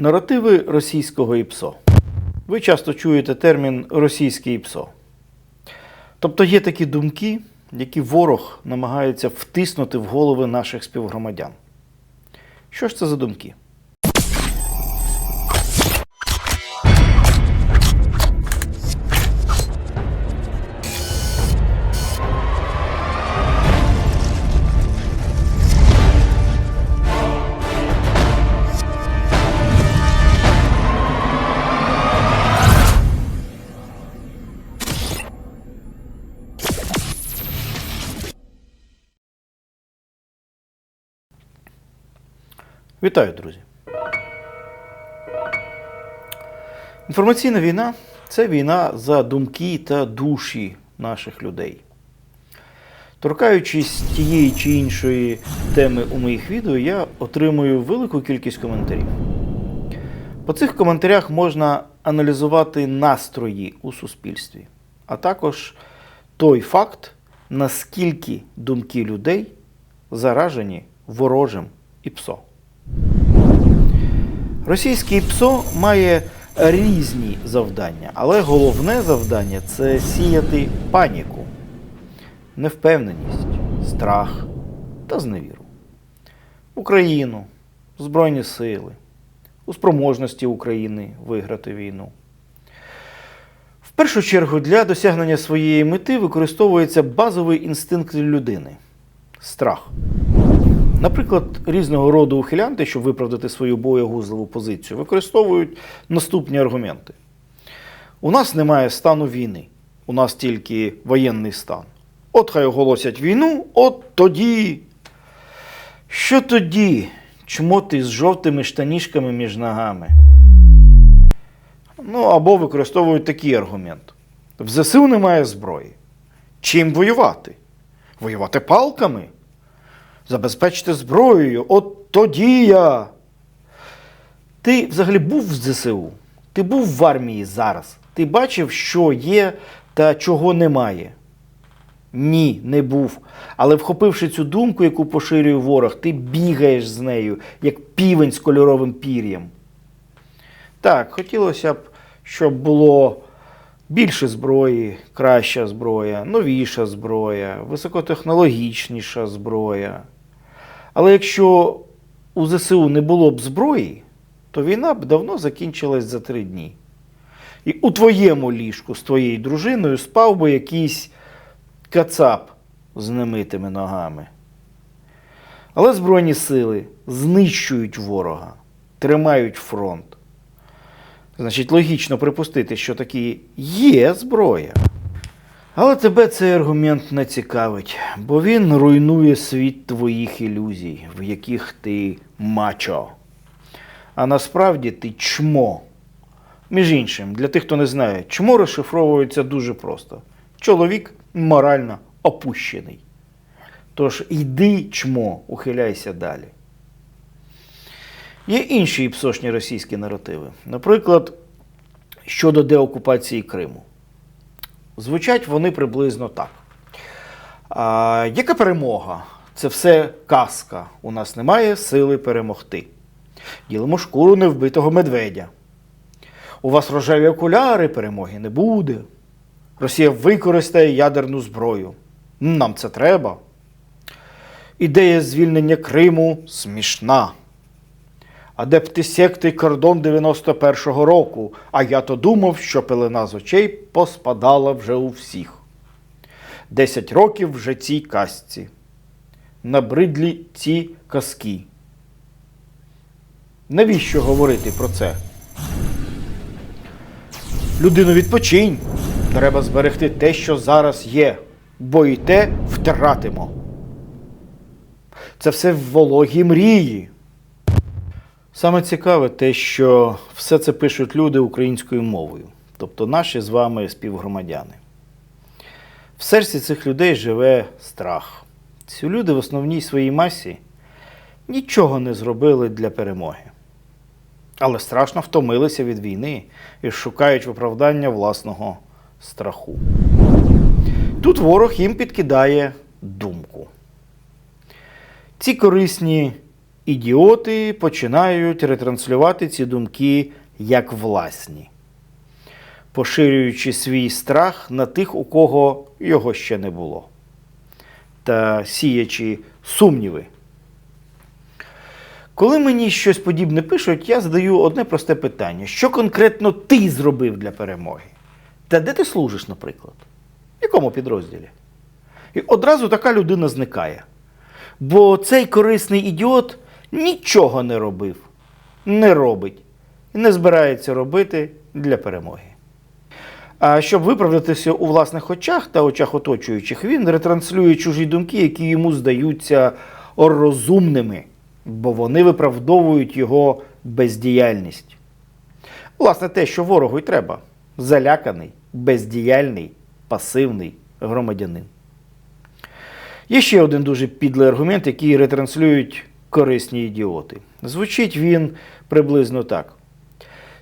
Наративи російського ІПСО. Ви часто чуєте термін російське ІПСО. Тобто є такі думки, які ворог намагається втиснути в голови наших співгромадян. Що ж це за думки? Вітаю, друзі! Інформаційна війна це війна за думки та душі наших людей. Торкаючись тієї чи іншої теми у моїх відео, я отримую велику кількість коментарів. По цих коментарях можна аналізувати настрої у суспільстві, а також той факт, наскільки думки людей заражені ворожим і ПСО. Російський ПСО має різні завдання, але головне завдання це сіяти паніку, невпевненість, страх та зневіру. Україну, Збройні сили, у спроможності України виграти війну. В першу чергу для досягнення своєї мети використовується базовий інстинкт людини страх. Наприклад, різного роду ухилянти, щоб виправдати свою боєгузливу позицію, використовують наступні аргументи. У нас немає стану війни, у нас тільки воєнний стан. От хай оголосять війну, от тоді. Що тоді? Чмоти з жовтими штанішками між ногами. Ну, або використовують такий аргумент. В ЗСУ немає зброї. Чим воювати? Воювати палками? Забезпечити зброєю. От тоді я. Ти взагалі був в ЗСУ? Ти був в армії зараз. Ти бачив, що є та чого немає. Ні, не був. Але вхопивши цю думку, яку поширює ворог, ти бігаєш з нею, як півень з кольоровим пір'ям. Так, хотілося б, щоб було більше зброї, краща зброя, новіша зброя, високотехнологічніша зброя. Але якщо у ЗСУ не було б зброї, то війна б давно закінчилась за три дні. І у твоєму ліжку з твоєю дружиною спав би якийсь кацап з немитими ногами. Але Збройні сили знищують ворога, тримають фронт. Значить, логічно припустити, що таки є зброя. Але тебе цей аргумент не цікавить, бо він руйнує світ твоїх ілюзій, в яких ти мачо. А насправді ти чмо. Між іншим, для тих, хто не знає, чмо розшифровується дуже просто. Чоловік морально опущений. Тож йди чмо, ухиляйся далі. Є інші псошні російські наративи. Наприклад, щодо деокупації Криму. Звучать вони приблизно так. А, яка перемога? Це все казка. У нас немає сили перемогти. Ділимо шкуру невбитого медведя. У вас рожеві окуляри, перемоги не буде. Росія використає ядерну зброю. Нам це треба. Ідея звільнення Криму смішна. Адепти секти кордон 91-го року, а я то думав, що пелена з очей поспадала вже у всіх. Десять років вже цій казці. Набридлі ці казки. Навіщо говорити про це? Людину відпочинь. Треба зберегти те, що зараз є, бо і те втратимо. Це все вологі мрії. Саме цікаве те, що все це пишуть люди українською мовою, тобто наші з вами співгромадяни. В серці цих людей живе страх. Ці люди в основній своїй масі нічого не зробили для перемоги. Але страшно втомилися від війни і шукають виправдання власного страху. Тут ворог їм підкидає думку. Ці корисні ідіоти починають ретранслювати ці думки як власні, поширюючи свій страх на тих, у кого його ще не було, та сіячи сумніви. Коли мені щось подібне пишуть, я задаю одне просте питання: що конкретно ти зробив для перемоги? Та де ти служиш, наприклад? В якому підрозділі? І одразу така людина зникає. Бо цей корисний ідіот нічого не робив, не робить і не збирається робити для перемоги. А щоб виправдатися у власних очах та очах оточуючих, він ретранслює чужі думки, які йому здаються розумними, бо вони виправдовують його бездіяльність. Власне, те, що ворогу й треба: заляканий, бездіяльний, пасивний громадянин. Є ще один дуже підлий аргумент, який ретранслюють корисні ідіоти. Звучить він приблизно так: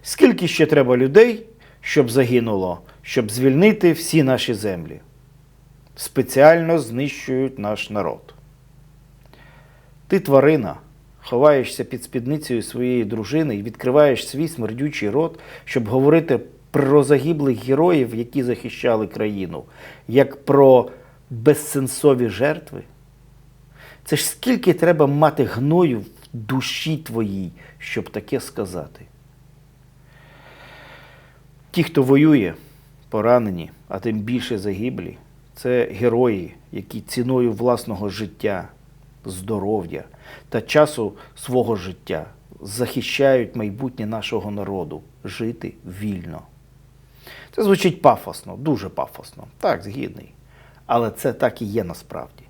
скільки ще треба людей, щоб загинуло, щоб звільнити всі наші землі? Спеціально знищують наш народ. Ти тварина, ховаєшся під спідницею своєї дружини і відкриваєш свій смердючий рот, щоб говорити про загиблих героїв, які захищали країну, як про безсенсові жертви. Це ж скільки треба мати гною в душі твоїй, щоб таке сказати. Ті, хто воює, поранені, а тим більше загиблі, це герої, які ціною власного життя, здоров'я та часу свого життя захищають майбутнє нашого народу жити вільно. Це звучить пафосно, дуже пафосно. Так, згідний. Але це так і є насправді.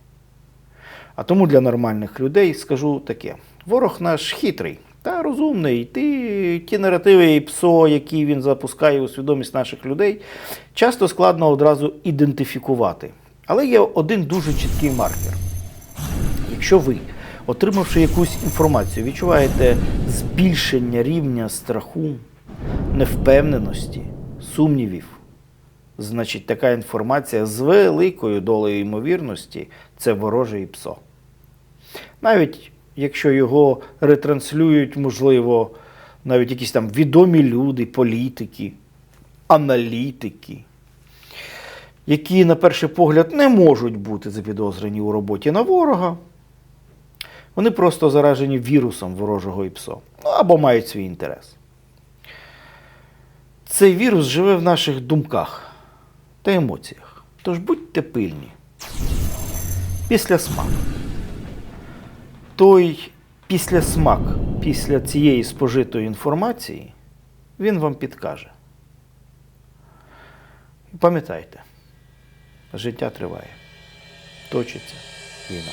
А тому для нормальних людей скажу таке: ворог наш хитрий та розумний. Ті, ті наративи і ПСО, які він запускає у свідомість наших людей, часто складно одразу ідентифікувати. Але є один дуже чіткий маркер. Якщо ви, отримавши якусь інформацію, відчуваєте збільшення рівня страху, невпевненості, сумнівів, значить така інформація з великою долею ймовірності це вороже і ПСО. Навіть якщо його ретранслюють, можливо, навіть якісь там відомі люди, політики, аналітики, які, на перший погляд, не можуть бути запідозрені у роботі на ворога, вони просто заражені вірусом ворожого ІПСО. Ну, або мають свій інтерес. Цей вірус живе в наших думках та емоціях. Тож будьте пильні. Після смак. Той після смак, після цієї спожитої інформації, він вам підкаже. Пам'ятайте, життя триває. Точиться війна.